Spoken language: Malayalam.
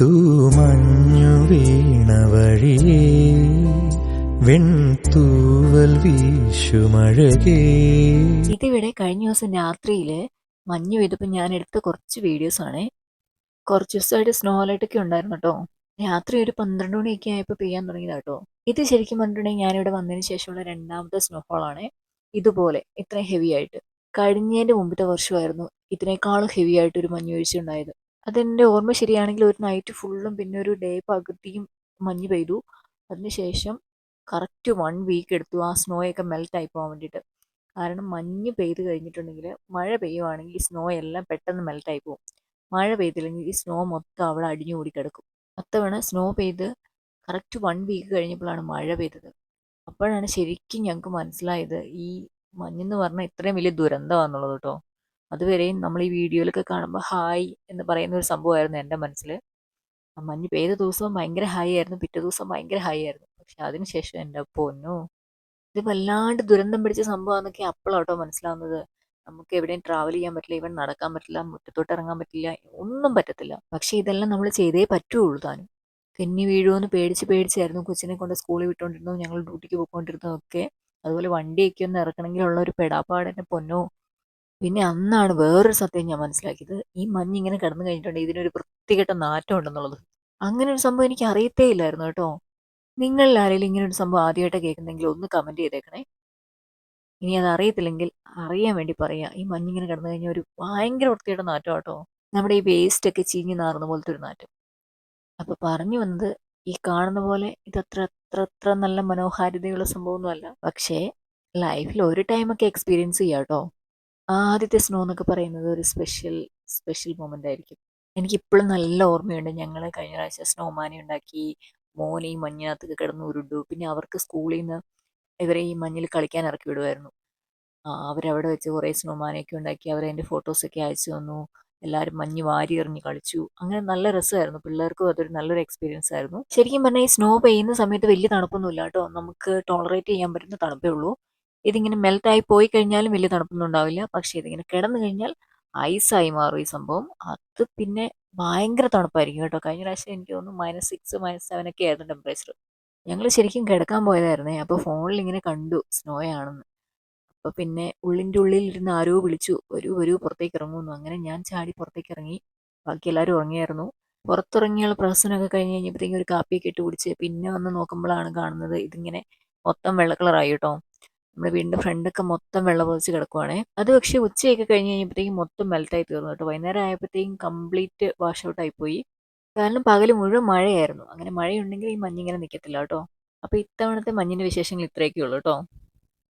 തൂമഞ്ഞു വീണ വഴിയേ വെൺതൂവൽ വീശുമഴകേ. ഇതിവിടെ കഴിഞ്ഞ ദിവസം രാത്രിയിൽ മഞ്ഞു പെയ്തപ്പോൾ ഞാൻ എടുത്ത കുറച്ച് വീഡിയോസ് ആണ്. കുറച്ച് ദിവസമായിട്ട് സ്നോ അലേർട്ടൊക്കെ ഉണ്ടായിരുന്നു കേട്ടോ. രാത്രി ഒരു പന്ത്രണ്ട് മണിയൊക്കെ ആയപ്പോൾ പെയ്യാൻ തുടങ്ങിയതാ കേട്ടോ. ഇത് ശരിക്കും പറഞ്ഞിട്ടുണ്ടെങ്കിൽ ഞാനിവിടെ വന്നതിന് ശേഷമുള്ള രണ്ടാമത്തെ സ്നോഫോൾ ആണ്. ഇതുപോലെ ഇത്രയും ഹെവി ആയിട്ട്. കഴിഞ്ഞതിന്റെ മുമ്പത്തെ വർഷമായിരുന്നു ഇതിനേക്കാളും ഹെവി ആയിട്ട് ഒരു മഞ്ഞു വീഴ്ച ഉണ്ടായത്. അതെന്റെ ഓർമ്മ ശരിയാണെങ്കിൽ ഒരു നൈറ്റ് ഫുള്ളും പിന്നെ ഒരു ഡേ പകുതിയും മഞ്ഞ് പെയ്തു. അതിനുശേഷം കറക്റ്റ് വൺ വീക്ക് എടുത്തു. ആ സ്നോ ഒക്കെ മെൽറ്റ് ആയി പോകാൻ വേണ്ടിയിട്ട്. കാരണം മഞ്ഞ് പെയ്ത് കഴിഞ്ഞിട്ടുണ്ടെങ്കിൽ മഴ പെയ്യുവാണെങ്കിൽ ഈ സ്നോ എല്ലാം പെട്ടെന്ന് മെൽറ്റ് ആയി പോകും. മഴ പെയ്തില്ലെങ്കിൽ ഈ സ്നോ മൊത്തം അവിടെ അടിഞ്ഞു കൂടി കിടക്കും. അത്തവണ സ്നോ പെയ്ത് കറക്റ്റ് വൺ വീക്ക് കഴിഞ്ഞപ്പോഴാണ് മഴ പെയ്തത്. അപ്പോഴാണ് ശരിക്കും ഞങ്ങൾക്ക് മനസ്സിലായത് ഈ മഞ്ഞെന്ന് പറഞ്ഞാൽ ഇത്രയും വലിയ ദുരന്തമാണെന്നുള്ളത് കേട്ടോ. അതുവരെയും നമ്മൾ ഈ വീഡിയോയിലൊക്കെ കാണുമ്പോൾ ഹായ് എന്ന് പറയുന്ന ഒരു സംഭവമായിരുന്നു എന്റെ മനസ്സിൽ. മഞ്ഞ് പെയ്ത ദിവസവും ഭയങ്കര ഹൈ ആയിരുന്നു പിറ്റേ ദിവസം ഭയങ്കര ഹൈ ആയിരുന്നു. പക്ഷെ അതിനുശേഷം എന്റെ പൊന്നു ഇത് വല്ലാണ്ട് ദുരന്തം പിടിച്ച സംഭവമാണെന്നൊക്കെ അപ്പോഴാട്ടോ മനസ്സിലാവുന്നത്. നമുക്ക് എവിടെയും ട്രാവൽ ചെയ്യാൻ പറ്റില്ല ഇവൻ നടക്കാൻ പറ്റില്ല മുറ്റത്തോട്ട് ഇറങ്ങാൻ പറ്റില്ല ഒന്നും പറ്റത്തില്ല. പക്ഷെ ഇതെല്ലാം നമ്മൾ ചെയ്തേ പറ്റുള്ളൂ താനും. തെന്നി വീഴുമെന്ന് പേടിച്ച് പേടിച്ചായിരുന്നു കൊച്ചിനെ കൊണ്ട് സ്കൂളിൽ വിട്ടുകൊണ്ടിരുന്നു ഞങ്ങൾ ഡ്യൂട്ടിക്ക് പോയിക്കൊണ്ടിരുന്നതൊക്കെ അതുപോലെ വണ്ടിയൊക്കെ ഒന്ന് ഇറക്കണമെങ്കിലുള്ള ഒരു പെടാപ്പാടെന്നെ പൊന്നോ. പിന്നെ അന്നാണ് വേറൊരു സത്യം ഞാൻ മനസ്സിലാക്കിയത്. ഈ മഞ്ഞ് ഇങ്ങനെ കിടന്നു കഴിഞ്ഞിട്ടുണ്ട് ഇതിനൊരു വൃത്തികെട്ട നാറ്റം ഉണ്ടെന്നുള്ളത്. അങ്ങനെ ഒരു സംഭവം എനിക്ക് അറിയത്തേ ഇല്ലായിരുന്നു കേട്ടോ. നിങ്ങളിൽ ആരെങ്കിലും ഇങ്ങനെ ഒരു സംഭവം ആദ്യമായിട്ട് കേൾക്കുന്നെങ്കിൽ ഒന്ന് കമന്റ് ചെയ്തേക്കണേ. ഇനി അത് അറിയത്തില്ലെങ്കിൽ അറിയാൻ വേണ്ടി പറയാം. ഈ മഞ്ഞിങ്ങനെ കിടന്നു കഴിഞ്ഞാൽ ഒരു ഭയങ്കര വൃത്തിയുടെ നാറ്റം കേട്ടോ. നമ്മുടെ ഈ വേസ്റ്റ് ഒക്കെ ചീഞ്ഞ് നാറുന്ന പോലത്തെ ഒരു നാറ്റം. അപ്പോൾ പറഞ്ഞു വന്നത് ഈ കാണുന്ന പോലെ ഇതത്ര അത്ര അത്ര നല്ല മനോഹാരിതയുള്ള സംഭവമൊന്നുമല്ല. പക്ഷേ ലൈഫിൽ ഒരു ടൈമൊക്കെ എക്സ്പീരിയൻസ് ചെയ്യാം കേട്ടോ. ആദ്യത്തെ സ്നോ എന്നൊക്കെ പറയുന്നത് ഒരു സ്പെഷ്യൽ സ്പെഷ്യൽ മൊമെന്റ് ആയിരിക്കും. എനിക്ക് ഇപ്പോഴും നല്ല ഓർമ്മയുണ്ട്. ഞങ്ങൾ കഴിഞ്ഞ പ്രാവശ്യം സ്നോമാനെ ഉണ്ടാക്കി മോനെ ഈ മഞ്ഞിനകത്തൊക്കെ കിടന്ന് ഉരുണ്ടു. പിന്നെ അവർക്ക് സ്കൂളിൽ നിന്ന് ഇവരെ ഈ മഞ്ഞിൽ കളിക്കാൻ ഇറക്കി വിടുമായിരുന്നു അവരവിടെ വെച്ച് കുറേ സ്നോമാനൊക്കെ ഉണ്ടാക്കി അവരതിന്റെ ഫോട്ടോസൊക്കെ അയച്ചു തന്നു. എല്ലാവരും മഞ്ഞ് വാരി എറിഞ്ഞ് കളിച്ചു. അങ്ങനെ നല്ല രസമായിരുന്നു. പിള്ളേർക്കും അതൊരു നല്ലൊരു എക്സ്പീരിയൻസ് ആയിരുന്നു. ശരിക്കും പറഞ്ഞാൽ ഈ സ്നോ പെയ്യുന്ന സമയത്ത് വലിയ തണുപ്പൊന്നുമില്ല കേട്ടോ. നമുക്ക് ടോളറേറ്റ് ചെയ്യാൻ പറ്റുന്ന തണുപ്പേ ഉള്ളൂ. ഇതിങ്ങനെ മെൽറ്റായി പോയി കഴിഞ്ഞാലും വലിയ തണുപ്പൊന്നും ഉണ്ടാവില്ല. പക്ഷെ ഇതിങ്ങനെ കിടന്നു കഴിഞ്ഞാൽ ഐസായി മാറും ഈ സംഭവം. അത് പിന്നെ ഭയങ്കര തണുപ്പായിരിക്കും കേട്ടോ. കഴിഞ്ഞ പ്രാവശ്യം എനിക്ക് തോന്നുന്നു മൈനസ് സിക്സ് മൈനസ് സെവൻ ഒക്കെ ആയിരുന്നു ടെമ്പറേച്ചർ ഞങ്ങൾ ശരിക്കും കിടക്കാൻ പോയതായിരുന്നേ. അപ്പോൾ ഫോണിൽ ഇങ്ങനെ കണ്ടു സ്നോ ആണെന്ന്. അപ്പോൾ പിന്നെ ഉള്ളിന്റെ ഉള്ളിൽ ഇരുന്ന് ആരോ വിളിച്ചു. ഒരു ഒരു പുറത്തേക്ക് ഇറങ്ങുന്നു. അങ്ങനെ ഞാൻ ചാടി പുറത്തേക്ക് ഇറങ്ങി. ബാക്കി എല്ലാവരും ഉറങ്ങിയായിരുന്നു. പുറത്തിറങ്ങിയുള്ള പ്രഹസനമൊക്കെ കഴിഞ്ഞ് കഴിഞ്ഞപ്പോഴത്തേക്കും ഒരു കാപ്പിയൊക്കെ ഇട്ട് കുടിച്ച് പിന്നെ വന്ന് നോക്കുമ്പോഴാണ് കാണുന്നത് ഇതിങ്ങനെ മൊത്തം വെള്ള കേട്ടോ. നമ്മുടെ വീടിന്റെ ഫ്രണ്ടൊക്കെ മൊത്തം വെള്ളം പൊതിച്ച് കിടക്കുവാണേ. അത് പക്ഷേ ഉച്ചയൊക്കെ കഴിഞ്ഞ് കഴിഞ്ഞപ്പോഴത്തേക്കും മൊത്തം മെൽറ്റായി തീർന്നു കേട്ടോ. വൈകുന്നേരം ആയപ്പോഴത്തേക്കും കംപ്ലീറ്റ് വാഷ് ഔട്ട് പോയി. കാരണം പകൽ മുഴുവൻ മഴയായിരുന്നു. അങ്ങനെ മഴയുണ്ടെങ്കിൽ ഈ മഞ്ഞിങ്ങനെ നിൽക്കത്തില്ല കേട്ടോ. അപ്പോൾ ഇത്തവണത്തെ മഞ്ഞിന്റെ വിശേഷങ്ങൾ ഇത്രയൊക്കെ ഉള്ളൂ കേട്ടോ.